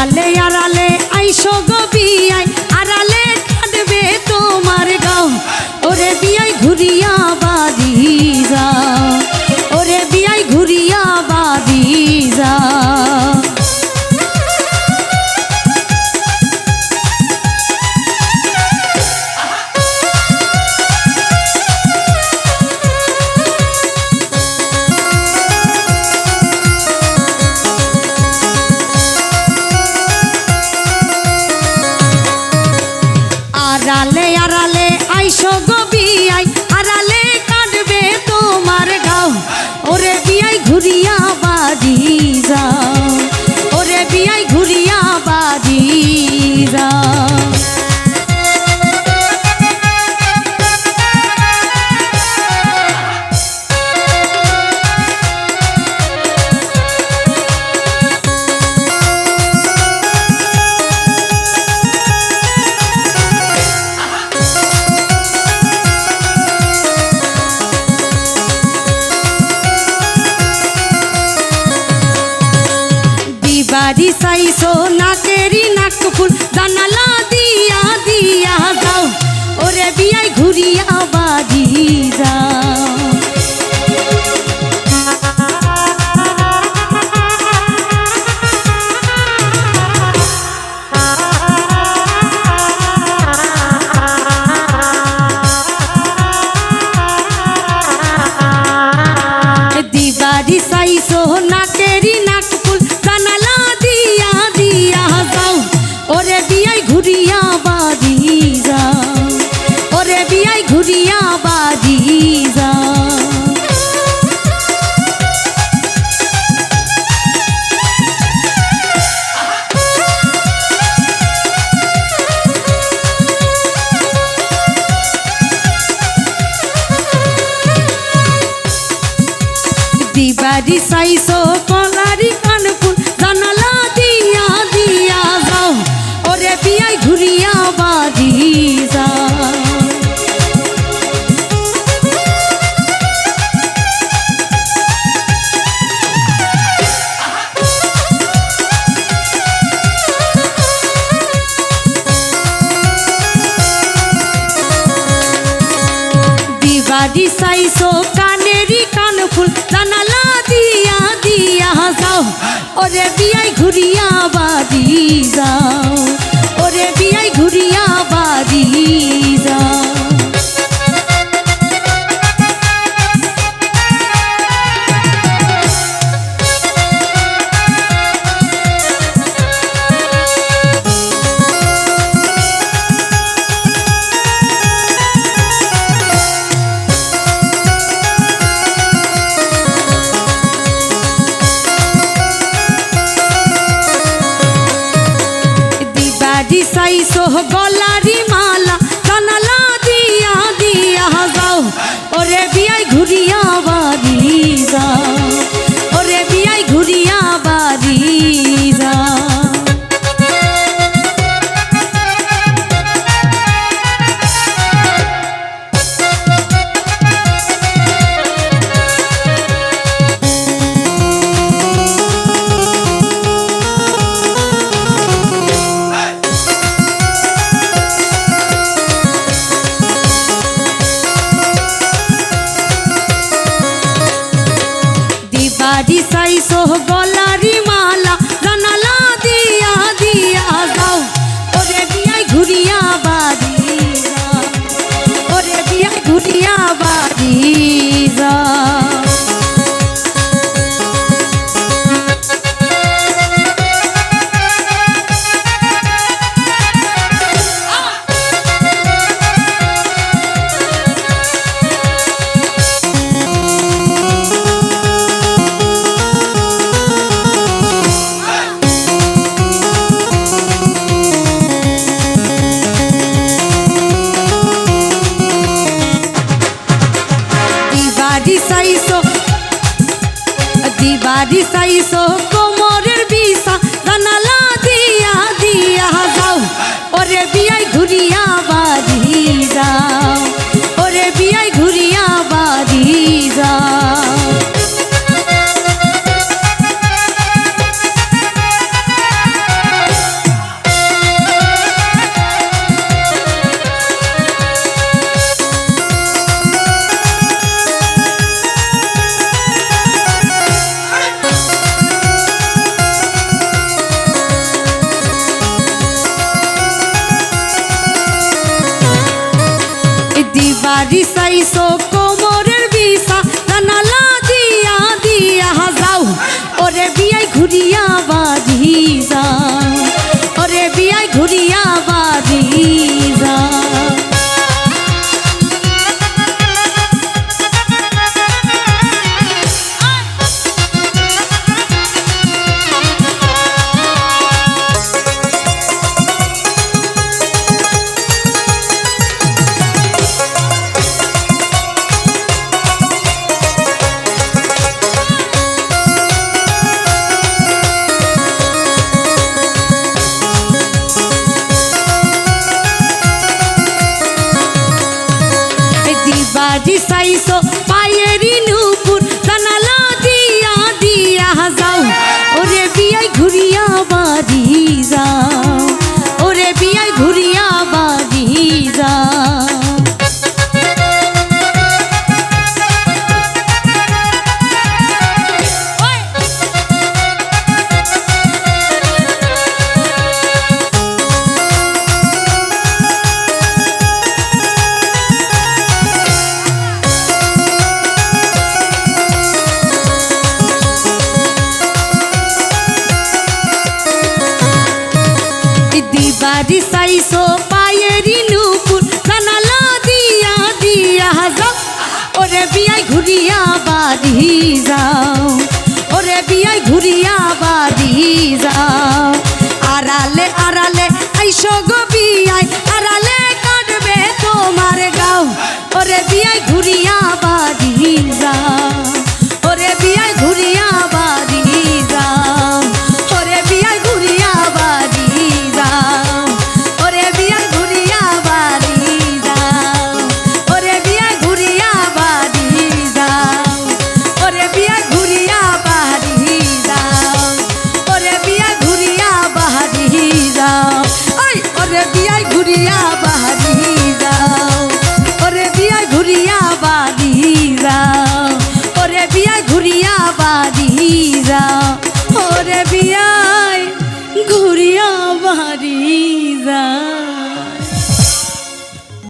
আড়ালে আড়ালে দিবারি সাইসো নাকেরি নাক ফুল। জানালা দিয়া দিয়া যাও ওরে বিয়াই দিবারি সাইসো কলারি কানপুর জানালা দিয়া দিয়া যাও। ওরে বিয়াই ঘুরিয়া বাড়ি যাও। দিবারি সাইসো কানেরি দিয়া দিয়া যাও ওরে বিয়াই ঘুরিয়া বাড়ি যাও। ওরে বিয়াই ঘুরিয়া দিবারি সাইসো গলারি মালা জানালা দিয়া দিয়া যাও ওরে বিয়াই ঘুরিয়া বাড়ি যাও ওরে বিয়াই ঘুরিয়া বাড়ি দিবারি সাইসো বাড়ি চাইছো কোমরের বিছা জানালা দিয়া দিয়া যাও। দিবাড়ি চাইছো পায়েরি নুপুর জানালা দিয়া দিয়া যাও। ওরে বিয়াই ঘুরিয়া বাড়ি যাও। যাও। ওরে বিয়াই ঘুরিয়া বাড়ি যাও। আড়ালে আড়ালে আইসো গো বিয়াই আড়ালে কাটবে তোমার গাও। ওরে বিয়াই ঘুরিয়া